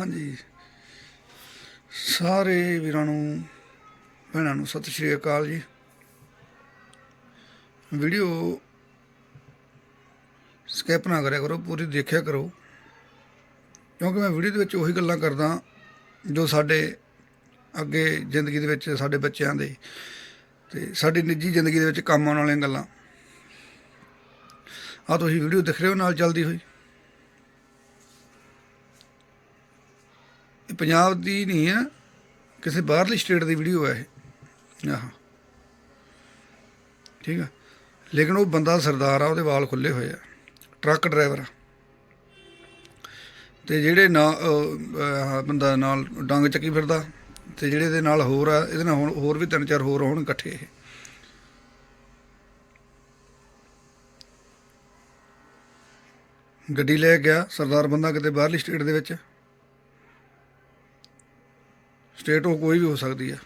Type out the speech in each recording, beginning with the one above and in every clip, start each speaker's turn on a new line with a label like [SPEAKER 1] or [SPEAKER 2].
[SPEAKER 1] ਹਾਂਜੀ। ਸਾਰੇ ਵੀਰਾਂ ਨੂੰ, ਭੈਣਾਂ ਨੂੰ ਸਤਿ ਸ਼੍ਰੀ ਅਕਾਲ ਜੀ। ਵੀਡੀਓ ਸਕਿਪ ਨਾ ਕਰਿਆ ਕਰੋ, ਪੂਰੀ ਦੇਖਿਆ ਕਰੋ। ਕਿਉਂਕਿ ਮੈਂ ਵੀਡੀਓ ਦੇ ਵਿੱਚ ਉਹੀ ਗੱਲਾਂ ਕਰਦਾ ਜੋ ਸਾਡੇ ਅੱਗੇ ਜ਼ਿੰਦਗੀ ਦੇ ਵਿੱਚ, ਸਾਡੇ ਬੱਚਿਆਂ ਦੇ ਤੇ ਸਾਡੀ ਨਿੱਜੀ ਜ਼ਿੰਦਗੀ ਦੇ ਵਿੱਚ ਕੰਮ ਆਉਣ ਵਾਲੀਆਂ ਗੱਲਾਂ। ਆ ਤੁਸੀਂ ਵੀਡੀਓ ਦਿਖ ਰਹੇ ਹੋ ਨਾਲ ਚੱਲਦੀ ਹੋਈ। ਪੰਜਾਬ ਦੀ ਨਹੀਂ ਹੈ, ਕਿਸੇ ਬਾਹਰਲੀ ਸਟੇਟ ਦੀ ਵੀਡੀਓ ਹੈ ਇਹ। ਆਹ। ਠੀਕ ਆ। ਲੇਕਿਨ ਉਹ ਬੰਦਾ ਸਰਦਾਰ ਆ, ਉਹਦੇ ਵਾਲ ਖੁੱਲੇ ਹੋਏ ਆ। ਟਰੱਕ ਡਰਾਈਵਰ ਆ। ਤੇ ਜਿਹੜੇ ਨਾ ਬੰਦਾ ਨਾਲ ਡੰਗ ਚੱਕੀ ਫਿਰਦਾ, ਤੇ ਜਿਹੜੇ ਇਹਦੇ ਨਾਲ ਹੋਰ ਆ, ਇਹਦੇ ਨਾਲ ਹੁਣ ਹੋਰ ਵੀ ਤਿੰਨ ਚਾਰ ਹੋਰ ਹੋਣ ਇਕੱਠੇ ਇਹ। ਗੱਡੀ ਲੈ ਗਿਆ, ਸਰਦਾਰ ਬੰਦਾ ਕਿਤੇ ਬਾਹਰਲੀ ਸਟੇਟ ਦੇ ਵਿੱਚ। ਸਟੇਟ ਉਹ ਕੋਈ ਵੀ ਹੋ ਸਕਦੀ ਹੈ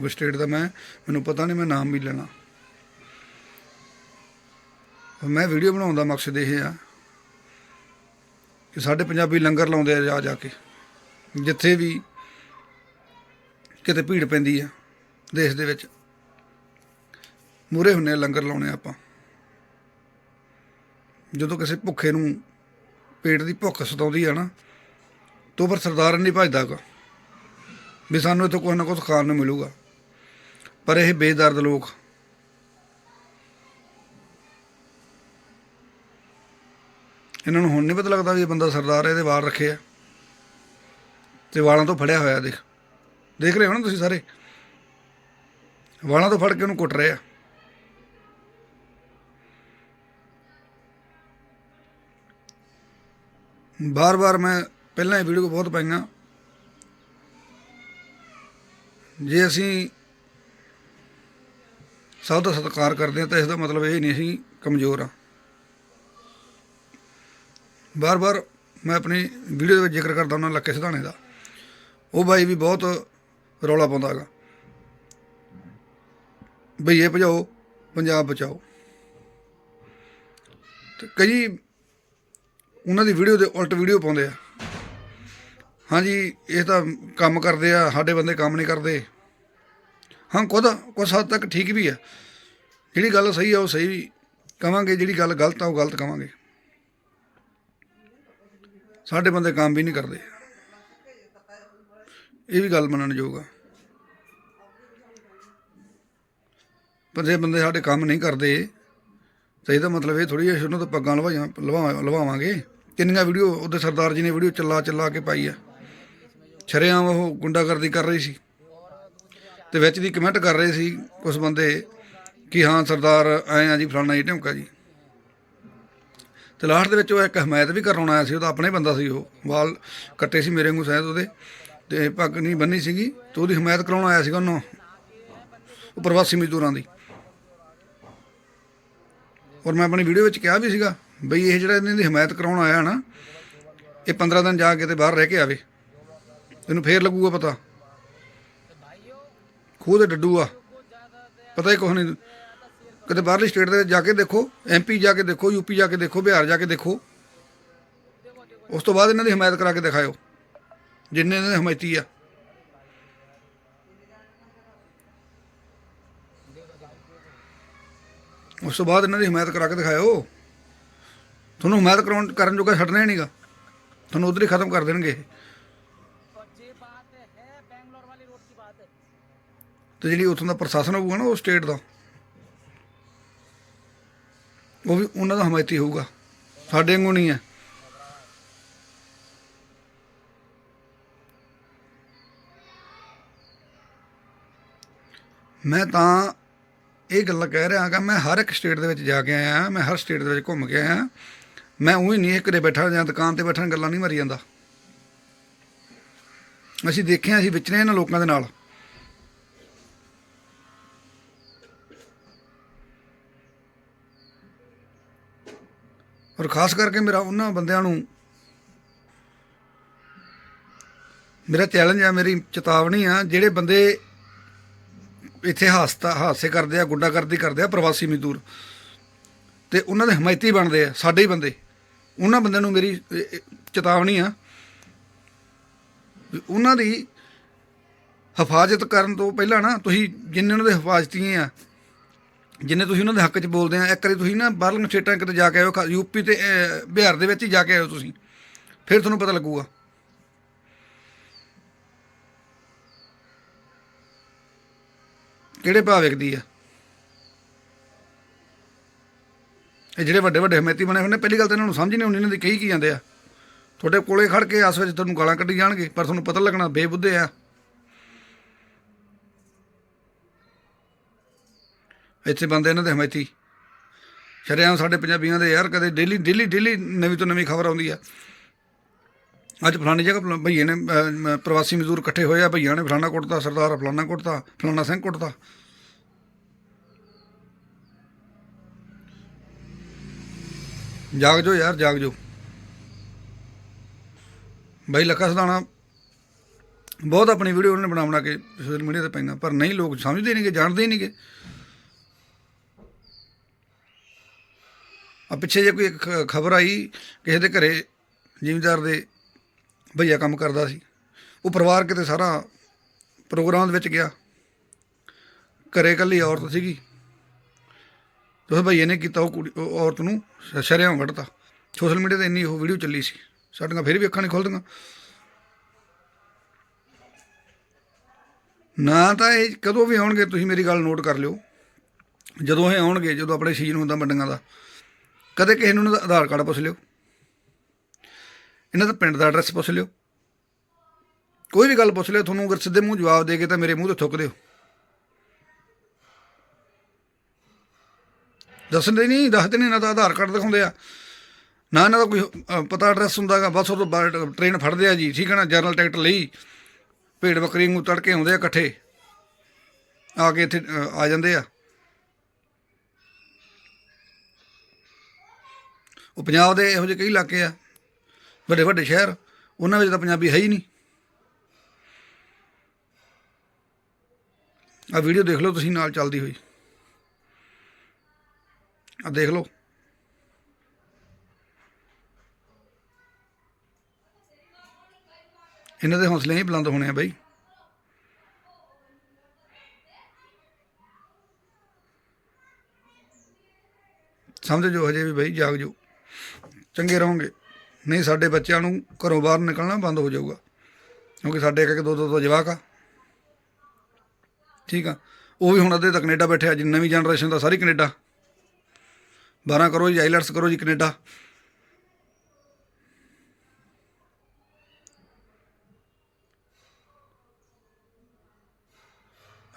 [SPEAKER 1] ਉਹ ਸਟੇਟ ਦਾ ਮੈਂ, ਮੈਨੂੰ ਪਤਾ ਨਹੀਂ ਮੈਂ ਨਾਮ ਵੀ ਲੈਣਾ। ਮੈਂ ਵੀਡੀਓ ਬਣਾਉਣ ਦਾ ਮਕਸਦ ਇਹ ਆ ਕਿ ਸਾਡੇ ਪੰਜਾਬੀ ਲੰਗਰ ਲਾਉਂਦੇ ਆ ਜਾ ਜਾ ਕੇ। ਜਿੱਥੇ ਵੀ ਕਿਤੇ ਭੀੜ ਪੈਂਦੀ ਆ ਦੇਸ਼ ਦੇ ਵਿੱਚ ਮੂਰੇ ਹੁੰਨੇ ਆ ਲੰਗਰ ਲਾਉਣੇ ਆਪਾਂ। ਜਦੋਂ ਕਿਸੇ ਭੁੱਖੇ ਨੂੰ ਪੇਟ ਦੀ ਭੁੱਖ ਸਤਾਉਂਦੀ ਆ ਨਾ, ਤੋਂ ਪਰ ਸਰਦਾਰ ਨਹੀਂ ਭਜਦਾਗਾ। ਵੀ ਸਾਨੂੰ ਇੱਥੋਂ ਕੁਛ ਨਾ ਕੁਛ ਖਾਣ ਨੂੰ ਮਿਲੂਗਾ। ਪਰ ਇਹ ਬੇਦਰਦ ਲੋਕ। ਇਹਨਾਂ ਨੂੰ ਹੁਣ ਨਹੀਂ ਪਤਾ ਲੱਗਦਾ ਵੀ ਇਹ ਬੰਦਾ ਸਰਦਾਰ ਹੈ, ਇਹਦੇ ਵਾਲ ਰੱਖੇ ਆ। ਤੇ ਵਾਲਾਂ ਤੋਂ ਫੜਿਆ ਹੋਇਆ ਦੇਖ। ਦੇਖ ਰਹੇ ਹੋ ਨਾ ਤੁਸੀਂ ਸਾਰੇ? ਵਾਲਾਂ ਤੋਂ ਫੜ ਕੇ ਉਹਨੂੰ ਕੁੱਟ ਰਹੇ ਆ। ਬਾਰ-ਬਾਰ ਮੈਂ ਪਹਿਲਾਂ ਇਹ ਵੀਡੀਓ ਬਹੁਤ ਪਾਈਆਂ। ਜੇ ਅਸੀਂ ਸਭ ਦਾ ਸਤਿਕਾਰ ਕਰਦੇ ਹਾਂ ਤਾਂ ਇਸ ਦਾ ਮਤਲਬ ਇਹ ਨਹੀਂ ਅਸੀਂ ਕਮਜ਼ੋਰ ਆ ਬਾਰ-ਬਾਰ ਮੈਂ ਆਪਣੀ ਵੀਡੀਓ ਦੇ ਵਿੱਚ ਜ਼ਿਕਰ ਕਰਦਾ ਉਹਨਾਂ ਲੱਕੇ ਸਿਧਾਣੇ ਦਾ। ਉਹ ਬਾਈ ਵੀ ਬਹੁਤ ਰੌਲਾ ਪਾਉਂਦਾ ਹੈਗਾ। ਬਈਏ ਭਜਾਓ, ਪੰਜਾਬ ਬਚਾਓ। ਤੇ ਕਈ ਉਹਨਾਂ ਦੀ ਵੀਡੀਓ ਦੇ ਉਲਟ ਵੀਡੀਓ ਪਾਉਂਦੇ ਆ। ਹਾਂਜੀ, ਇਹ ਤਾਂ ਕੰਮ ਕਰਦੇ ਆ, ਸਾਡੇ ਬੰਦੇ ਕੰਮ ਨਹੀਂ ਕਰਦੇ। ਹਾਂ ਕੁਝ ਕੁਛ ਹੱਦ ਤੱਕ ਠੀਕ ਵੀ ਆ। ਜਿਹੜੀ ਗੱਲ ਸਹੀ ਆ, ਉਹ ਸਹੀ ਵੀ ਕਵਾਂਗੇ, ਜਿਹੜੀ ਗੱਲ ਗਲਤ ਆ, ਉਹ ਗਲਤ ਕਵਾਂਗੇ। ਸਾਡੇ ਬੰਦੇ ਕੰਮ ਵੀ ਨਹੀਂ ਕਰਦੇ। ਇਹ ਵੀ ਗੱਲ ਮੰਨਣ ਯੋਗ ਆ। ਪਰ ਜੇ ਬੰਦੇ ਸਾਡੇ ਕੰਮ ਨਹੀਂ ਕਰਦੇ, ਤਾਂ ਇਹਦਾ ਮਤਲਬ ਇਹ ਥੋੜੀ ਹੈ ਉਹਨਾਂ ਤੋਂ ਪੱਗਾਂ ਲਵਾਈਆਂ ਲਵਾ- ਲਵਾਵਾਂਗੇ। ਕਿੰਨੀਆਂ ਵੀਡੀਓ ਉਹਦੇ ਸਰਦਾਰ ਜੀ ਨੇ ਵੀਡੀਓ ਚੱਲਾ ਚੱਲਾ ਕੇ ਪਾਈ ਆ। ਸ਼ਰੇਆਮ ਉਹ ਗੁੰਡਾਗਰਦੀ ਕਰ ਰਹੀ ਸੀ ਤੇ ਵਿੱਚ ਦੀ ਕਮੈਂਟ ਕਰ ਰਹੇ ਸੀ ਕੁਝ ਬੰਦੇ ਕਿ ਹਾਂ ਸਰਦਾਰ ਆਏ ਆ ਜੀ, ਫਲਾਣਾ ਜੀ, ਢਮਕਾ ਜੀ। ਤੇ ਲਾਸਟ ਦੇ ਵਿੱਚ ਉਹ ਇੱਕ ਹਮਾਇਤ ਵੀ ਕਰਾਉਣ ਆਇਆ ਸੀ, ਉਹਦਾ ਆਪਣੇ ਬੰਦਾ ਸੀ ਉਹ, ਵਾਲ ਕੱਟੇ ਸੀ ਮੇਰੇ ਵਾਂਗੂ ਸ਼ਾਇਦ ਉਹਦੇ। ਤੇ ਪੱਗ ਨਹੀਂ ਬੰਨੀ ਸੀਗੀ, ਤੇ ਉਹਦੀ ਹਮਾਇਤ ਕਰਾਉਣ ਆਇਆ ਸੀਗਾ ਉਹਨੂੰ, ਉਹ ਪ੍ਰਵਾਸੀ ਮਜ਼ਦੂਰਾਂ ਦੀ। ਔਰ ਮੈਂ ਆਪਣੀ ਵੀਡੀਓ ਵਿੱਚ ਕਿਹਾ ਵੀ ਸੀਗਾ, ਬਈ ਇਹ ਜਿਹੜਾ ਇਹਨਾਂ ਦੀ ਹਮਾਇਤ ਕਰਾਉਣ ਆਇਆ ਨਾ, ਇਹ 15 ਦਿਨ ਜਾ ਕੇ ਤੇ ਬਾਹਰ ਰਹਿ ਕੇ ਆਵੇ। ਤੈਨੂੰ ਫੇਰ ਲੱਗੂਗਾ ਪਤਾ। ਖੂਹ ਡੱਡੂ ਆ ਪਤਾ ਹੀ ਕੁਛ ਨਹੀਂ। ਕਦੇ ਬਾਹਰਲੀ ਸਟੇਟ ਦੇ ਜਾ ਕੇ ਦੇਖੋ ਐਮਪੀ ਜਾ ਕੇ ਦੇਖੋ ਯੂਪੀ ਜਾ ਕੇ ਦੇਖੋ, ਬਿਹਾਰ ਜਾ ਕੇ ਦੇਖੋ। ਉਸ ਤੋਂ ਬਾਅਦ ਇਹਨਾਂ ਦੀ ਹਮਾਇਤ ਕਰਾ ਕੇ ਦਿਖਾਇਓ। ਜਿੰਨੇ ਇਹਨਾਂ ਦੇ ਹਮਾਇਤੀ ਆ। ਉਸ ਤੋਂ ਬਾਅਦ ਇਹਨਾਂ ਦੀ ਹਮਾਇਤ ਕਰਾ ਕੇ ਦਿਖਾਇਓ। ਤੁਹਾਨੂੰ ਹਮਾਇਤ ਕਰਾਉਣ ਕਰਨ ਜੋਗਾ ਛੱਡਣਾ ਹੀ ਨਹੀਂਗਾ। ਤੁਹਾਨੂੰ ਉਧਰ ਹੀ ਖਤਮ ਕਰ ਦੇਣਗੇ। ਤੇ ਜਿਹੜੀ ਉੱਥੋਂ ਦਾ ਪ੍ਰਸ਼ਾਸਨ ਹੋਊਗਾ ਨਾ ਉਹ ਸਟੇਟ ਦਾ, ਉਹ ਵੀ ਉਹਨਾਂ ਦਾ ਹਮਾਇਤੀ ਹੋਊਗਾ। ਸਾਡੇ ਵਾਂਗੂ ਨਹੀਂ ਹੈ। ਮੈਂ ਤਾਂ ਇਹ ਗੱਲ ਕਹਿ ਰਿਹਾ ਕਿ ਮੈਂ ਹਰ ਇੱਕ ਸਟੇਟ ਦੇ ਵਿੱਚ ਜਾ ਕੇ ਆਇਆ, ਮੈਂ ਹਰ ਸਟੇਟ ਦੇ ਵਿੱਚ ਘੁੰਮ ਕੇ ਆਇਆ। ਮੈਂ ਉਹੀ ਨਹੀਂ ਘਰੇ ਬੈਠਾ ਜਾਂ ਦੁਕਾਨ ਤੇ ਬੈਠਾ ਗੱਲਾਂ ਨਹੀਂ ਮਾਰੀ ਜਾਂਦਾ। ਅਸੀਂ ਦੇਖਿਆ ਅਸੀਂ ਵਿਚਰੇ ਇਹਨਾਂ ਲੋਕਾਂ ਦੇ ਨਾਲ। ਔਰ ਖਾਸ ਕਰਕੇ ਮੇਰਾ ਉਹਨਾਂ ਬੰਦਿਆਂ ਨੂੰ ਮੇਰਾ ਚੈਲੰਜ ਆ, ਮੇਰੀ ਚੇਤਾਵਨੀ ਆ, ਜਿਹੜੇ ਬੰਦੇ ਇੱਥੇ ਹਾਸਤਾ, ਹਾਸੇ ਕਰਦੇ ਆ, ਗੁੰਡਾਗਰਦੀ ਕਰਦੇ ਆ, ਪ੍ਰਵਾਸੀ ਮਜ਼ਦੂਰ, ਤੇ ਉਹਨਾਂ ਦੇ ਹਮਾਇਤੀ ਬਣਦੇ ਆ, ਸਾਡੇ ਹੀ ਬੰਦੇ। ਉਹਨਾਂ ਬੰਦਿਆਂ ਨੂੰ ਮੇਰੀ ਚੇਤਾਵਨੀ ਆ ਉਹਨਾਂ ਦੀ ਹਿਫਾਜ਼ਤ ਕਰਨ ਤੋਂ ਪਹਿਲਾਂ ਨਾ ਤੁਸੀਂ ਜਿੰਨੇ ਉਹਨਾਂ ਦੇ ਹਿਫਾਜ਼ਤੀ ਆ ਜਿੰਨੇ ਤੁਸੀਂ ਉਹਨਾਂ ਦੇ ਹੱਕ 'ਚ ਬੋਲਦੇ ਆ ਇੱਕ ਵਾਰੀ ਤੁਸੀਂ ਨਾ ਬਾਹਰਲੀਆਂ ਸਟੇਟਾਂ ਕਿਤੇ ਜਾ ਕੇ ਆਇਓ ਖਾ- ਯੂਪੀ ਤੇ ਅਹ, ਬਿਹਾਰ ਦੇ ਵਿੱਚ ਹੀ ਜਾ ਕੇ ਆਇਓ ਤੁਸੀਂ। ਫਿਰ ਤੁਹਾਨੂੰ ਪਤਾ ਲੱਗੂਗਾ। ਕਿਹੜੇ ਭਾਅ ਵਿਕਦੀ ਆ? ਇਹ ਜਿਹੜੇ ਵੱਡੇ ਵੱਡੇ ਹਮੇਤੀ ਬਣੇ ਹੋਏ ਨੇ ਪਹਿਲੀ ਗੱਲ ਤਾਂ ਇਹਨਾਂ ਨੂੰ ਸਮਝ ਨਹੀਂ ਆਉਂਦੀ ਇਹਨਾਂ ਦੀ ਕਹੀ ਕੀ ਜਾਂਦੇ ਆ। ਤੁਹਾਡੇ ਕੋਲੇ ਖੜ ਕੇ ਆਸ ਵਿੱਚ ਤੁਹਾਨੂੰ ਗਾਲਾਂ ਕੱਢੀ ਜਾਣਗੇ ਪਰ ਤੁਹਾਨੂੰ ਪਤਾ ਲੱਗਣਾ ਬੇਬੁੱਧੇ ਆ। ਇੱਥੇ ਬੰਦੇ ਇਹਨਾਂ ਦੇ ਹਮੇਤੀ। ਸ਼ਰਿਆਮ ਸਾਡੇ ਪੰਜਾਬੀਆਂ ਦੇ ਯਾਰ ਕਦੇ ਡੇਲੀ ਡੇਲੀ ਡੇਲੀ ਨਵੀਂ ਤੋਂ ਨਵੀਂ ਖਬਰ ਆਉਂਦੀ ਆ। ਅੱਜ ਫਲਾਣੀ ਜਗ੍ਹਾ ਫਲਾ- ਭਈਏ ਨੇ ਪ੍ਰਵਾਸੀ ਮਜ਼ਦੂਰ ਇਕੱਠੇ ਹੋਏ ਆ, ਭਈਆਂ ਨੇ ਫਲਾਣਾ ਕੁੱਟਤਾ ਸਰਦਾਰ ਫਲਾਣਾ ਕੁੱਟਤਾ ਫਲਾਣਾ ਸਿੰਘ ਕੁੱਟਤਾ ਜਾਗ ਜੋ ਯਾਰ, ਜਾਗ ਜੋ। ਬਾਈ ਲੱਖਾ ਸਦਾਣਾ। ਬਹੁਤ ਆਪਣੀ ਵੀਡੀਓ ਉਹਨੇ ਬਣਾ ਬਣਾ ਕੇ ਸੋਸ਼ਲ ਮੀਡੀਆ ਤੇ ਪੈਂਦਾ ਪਰ ਨਹੀਂ ਲੋਕ ਸਮਝਦੇ ਨਹੀਂਗੇ ਜਾਣਦੇ ਹੀ ਨਹੀਂਗੇ ਆ ਪਿੱਛੇ ਜੇ ਕੋਈ ਖਬਰ ਆਈ, ਕਿਸੇ ਦੇ ਘਰੇ ਜ਼ਿਮੀਂਦਾਰ ਦੇ ਭਈਆ ਕੰਮ ਕਰਦਾ ਸੀ। ਉਹ ਪਰਿਵਾਰ ਕਿਤੇ ਸਾਰਾ ਪ੍ਰੋਗਰਾਮ ਦੇ ਵਿੱਚ ਗਿਆ। ਘਰੇ ਇਕੱਲੀ ਔਰਤ ਸੀਗੀ। ਤੇ ਉਹ ਭਈਏ ਨੇ ਕੀਤਾ, ਉਹ ਕੁੜੀ, ਉਹ ਔਰਤ ਨੂੰ ਸ਼- ਸ਼ਰੇਆਮ ਸੋਸ਼ਲ ਮੀਡੀਆ ਤੇ ਇੰਨੀ ਉਹ ਵੀਡੀਓ ਚੱਲੀ ਸੀ। ਸਾਡੀਆਂ ਫਿਰ ਵੀ ਅੱਖਾਂ ਨਹੀਂ ਖੁੱਲਦੀਆਂ। ਨਾ ਤਾਂ ਇਹ ਕਦੋਂ ਵੀ ਆਉਣਗੇ, ਤੁਸੀਂ ਮੇਰੀ ਗੱਲ ਨੋਟ ਕਰ ਲਿਓ। ਜਦੋਂ ਇਹ ਆਉਣਗੇ, ਜਦੋਂ ਆਪਣੇ ਸੀਜ਼ਨ ਹੁੰਦਾ ਮੰਡੀਆਂ ਦਾ ਕਦੇ ਕਿਸੇ ਨੂੰ ਇਹਨਾਂ ਦਾ ਆਧਾਰ ਕਾਰਡ ਪੁੱਛ ਲਿਓ। ਇਹਨਾਂ ਦਾ ਪਿੰਡ ਦਾ ਐਡਰੈਸ ਪੁੱਛ ਲਿਓ। ਕੋਈ ਵੀ ਗੱਲ ਪੁੱਛ ਲਿਓ ਤੁਹਾਨੂੰ ਅਗਰ ਸਿੱਧੇ ਮੂੰਹ ਜਵਾਬ ਦੇ ਕੇ ਤਾਂ ਮੇਰੇ ਮੂੰਹ ਤੇ ਥੁੱਕ ਦਿਓ। ਦੱਸਦੇ ਨਹੀਂ ਦੱਸਦੇ ਨਹੀਂ ਨਾ ਤਾਂ ਆਧਾਰ ਕਾਰਡ ਦਿਖਾਉਂਦੇ ਆ। ਨਾ ਇਹਨਾਂ ਦਾ ਕੋਈ ਅਹ, ਪਤਾ ਐਡਰੈਸ ਹੁੰਦਾਗਾ ਬਸ ਉਹ ਤੋਂ ਬਾਅਦ ਟ੍ਰੇਨ ਫੜਦੇ ਆ ਜੀ ਠੀਕ ਹੈ ਨਾ? ਜਨਰਲ ਟਿਕਟ ਲਈ। ਭੇਡ ਬੱਕਰੀ ਨੂੰ ਤੜਕੇ ਆਉਂਦੇ ਆ ਇਕੱਠੇ। ਆ ਕੇ ਇੱਥੇ ਆ ਜਾਂਦੇ ਆ। ਉਹ ਪੰਜਾਬ ਦੇ ਇਹੋ ਜਿਹੇ ਕਈ ਇਲਾਕੇ ਆ, ਵੱਡੇ ਵੱਡੇ ਸ਼ਹਿਰ, ਉਹਨਾਂ ਵਿੱਚ ਤਾਂ ਪੰਜਾਬੀ ਹੈ ਹੀ ਨਹੀਂ। ਆ ਵੀਡੀਓ ਦੇਖ ਲਓ ਤੁਸੀਂ, ਨਾਲ ਚੱਲਦੀ ਹੋਈ। ਆ ਦੇਖ ਲਓ। ਇਹਨਾਂ ਦੇ ਹੌਸਲੇ ਹੀ ਬੁਲੰਦ ਹੋਣੇ ਆ ਬਾਈ। ਸਮਝ ਜੋ ਹਜੇ ਵੀ ਬਾਈ ਜਾਗ ਜੋ ਚੰਗੇ ਰਹੋਗੇ। ਨਹੀਂ, ਸਾਡੇ ਬੱਚਿਆਂ ਨੂੰ ਘਰੋਂ ਬਾਹਰ ਨਿਕਲਣਾ ਬੰਦ ਹੋ ਜਾਊਗਾ। ਕਿਉਂਕਿ ਸਾਡੇ ਇੱਕ ਇੱਕ ਦੋ ਦੋ ਦੋ ਜਵਾਕ ਆ। ਠੀਕ ਆ? ਉਹ ਵੀ ਹੁਣ ਅੱਧੇ ਤਾਂ ਕੈਨੇਡਾ ਬੈਠੇ ਆ। ਜੀ ਨਵੀਂ ਜਨਰੇਸ਼ਨ ਦਾ ਸਾਰੀ ਕੈਨੇਡਾ। 12 ਕਰੋ ਜੀ ਆਈਲੈਟਸ ਕਰੋ ਜੀ ਕੈਨੇਡਾ।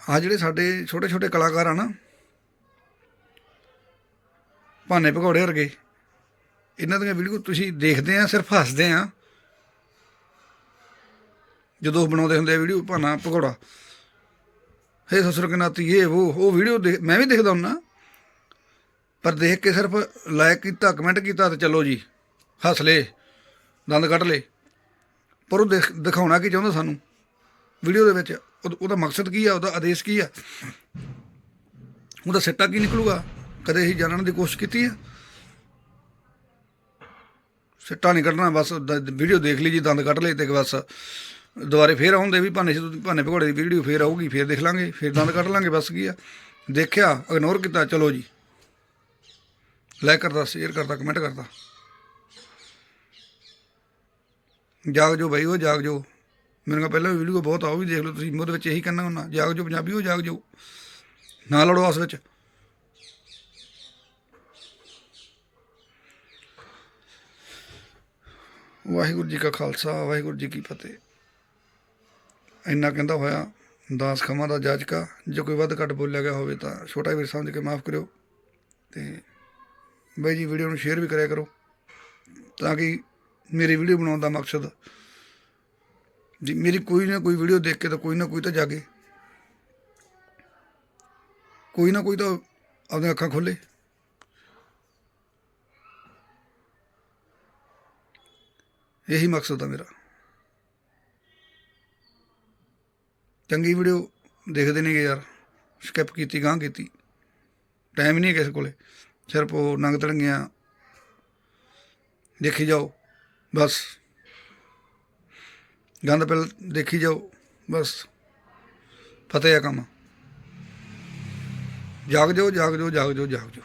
[SPEAKER 1] ਆ ਜਿਹੜੇ ਸਾਡੇ ਛੋਟੇ ਛੋਟੇ ਕਲਾਕਾਰ ਆ ਨਾ, ਭਾਨੇ ਭਗੌੜੇ ਵਰਗੇ। ਇਹਨਾਂ ਦੀਆਂ ਵੀਡੀਓ ਤੁਸੀਂ ਦੇਖਦੇ ਆ, ਸਿਰਫ ਹੱਸਦੇ ਆ। ਜਦੋਂ ਉਹ ਬਣਾਉਂਦੇ ਹੁੰਦੇ ਆ ਵੀਡੀਓ, ਭਾਨਾ ਪਕੌੜਾ ਹੇ ਸਸੁਰ ਕੇ ਨਾਤੀ, ਇਹ ਉਹ ਉਹ ਵੀਡੀਓ ਦੇਖ ਮੈਂ ਵੀ ਦੇਖਦਾ ਹੁੰਨਾ। ਪਰ ਦੇਖ ਕੇ ਸਿਰਫ ਲਾਇਕ ਕੀਤਾ, ਕਮੈਂਟ ਕੀਤਾ ਤੇ ਚਲੋ ਜੀ, ਹੱਸ ਲੇ, ਦੰਦ ਕੱਢ ਲੇ। ਪਰ ਉਹ ਦੇਖ- ਦਿਖਾਉਣਾ ਕੀ ਚਾਹੁੰਦਾ ਸਾਨੂੰ? ਵੀਡੀਓ ਦੇ ਵਿੱਚ ਉਹਦਾ ਮਕਸਦ ਕੀ ਆ, ਉਹਦਾ ਆਦੇਸ਼ ਕੀ ਆ? ਉਹਦਾ ਸਿੱਟਾ ਕੀ ਨਿਕਲੂਗਾ? ਕਦੇ ਅਸੀਂ ਜਾਣਨ ਦੀ ਕੋਸ਼ਿਸ਼ ਕੀਤੀ ਆ? ਸਿੱਟਾ ਨਹੀਂ ਕੱਢਣਾ, ਬਸ ਵੀਡੀਓ ਦੇਖ ਲਈ ਜੀ, ਦੰਦ ਕੱਢ ਲਏ ਤੇ ਬਸ ਦੁਬਾਰੇ ਫੇਰ ਆਉਂਦੇ ਵੀ ਭਾਨੇ ਭਾਨੇ ਭਗੌੜੇ ਦੀ ਵੀਡੀਓ ਫੇਰ ਆਊਗੀ, ਫੇਰ ਦੇਖ ਲਾਂਗੇ, ਫੇਰ ਦੰਦ ਕੱਢ ਲਾਂਗੇ, ਬਸ ਕੀ ਆ। ਦੇਖਿਆ ਇਗਨੋਰ ਕੀਤਾ, ਚਲੋ ਜੀ। ਲਾਈਕ ਕਰਦਾ ਸ਼ੇਅਰ ਕਰਦਾ ਕਮੈਂਟ ਕਰਦਾ ਜਾਗ ਜੋ ਭਾਈ ਉਹ ਜਾਗ ਜੋ ਮੇਰੇ ਕੋਲ ਪਹਿਲਾਂ ਵੀਡੀਓ ਬਹੁਤ ਆ ਵੀ ਦੇਖ ਲਓ ਤੁਸੀਂ ਉਹਦੇ ਵਿੱਚ ਇਹੀ ਕਹਿਣਾ ਹੁੰਦਾ। ਜਾਗ ਜੋ ਪੰਜਾਬੀ, ਉਹ ਜਾਗ ਜੋ ਨਾ ਲੜੋ ਆਸ ਵਿੱਚ। ਵਾਹਿਗੁਰੂ ਜੀ ਕਾ ਖਾਲਸਾ, ਵਾਹਿਗੁਰੂ ਜੀ ਕੀ ਫਤਿਹ। ਇੰਨਾ ਕਹਿੰਦਾ ਹੋਇਆ, ਦਾਸ ਖਮਾ ਦਾ ਜਾਜਕਾ ਜੇ ਕੋਈ ਵੱਧ ਘੱਟ ਬੋਲਿਆ ਗਿਆ ਹੋਵੇ ਤਾਂ ਛੋਟਾ ਵੀਰ ਸਮਝ ਕੇ ਮਾਫ ਕਰਿਓ ਤੇ ਬਾਈ ਜੀ ਵੀਡੀਓ ਨੂੰ ਸ਼ੇਅਰ ਵੀ ਕਰਿਆ ਕਰੋ ਤਾਂ ਕਿ ਮੇਰੀ ਵੀਡੀਓ ਬਣਾਉਣ ਦਾ ਮਕਸਦ ਜੀ ਮੇਰੀ ਕੋਈ ਨਾ ਕੋਈ ਵੀਡੀਓ ਦੇਖ ਕੇ ਤਾਂ ਕੋਈ ਨਾ ਕੋਈ ਤਾਂ ਜਾਗੇ। ਕੋਈ ਨਾ ਕੋਈ ਤਾਂ ਆਪਣੀਆਂ ਅੱਖਾਂ ਖੋਲੇ। ਇਹੀ ਮਕਸਦ ਆ ਮੇਰਾ। ਚੰਗੀ ਵੀਡੀਓ ਦੇਖਦੇ ਨਹੀਂਗੇ ਯਾਰ। ਸਕਿਪ ਕੀਤੀ ਗਾਂ ਕੀਤੀ। ਟਾਈਮ ਨਹੀਂ ਹੈ ਕਿਸੇ ਕੋਲੇ। ਸਿਰਫ ਉਹ ਨੰਗ ਤੜੰਗੀਆਂ ਦੇਖੀ ਜਾਓ। ਬਸ। ਗੰਦ ਪਿਲ ਦੇਖੀ ਜਾਓ। ਬਸ। ਫਤਿਹ ਆ ਕੰਮ। ਜਾਗ ਜਾਓ ਜਾਗ ਜਾਓ ਜਾਗ ਜਾਓ ਜਾਗ ਜਾਓ।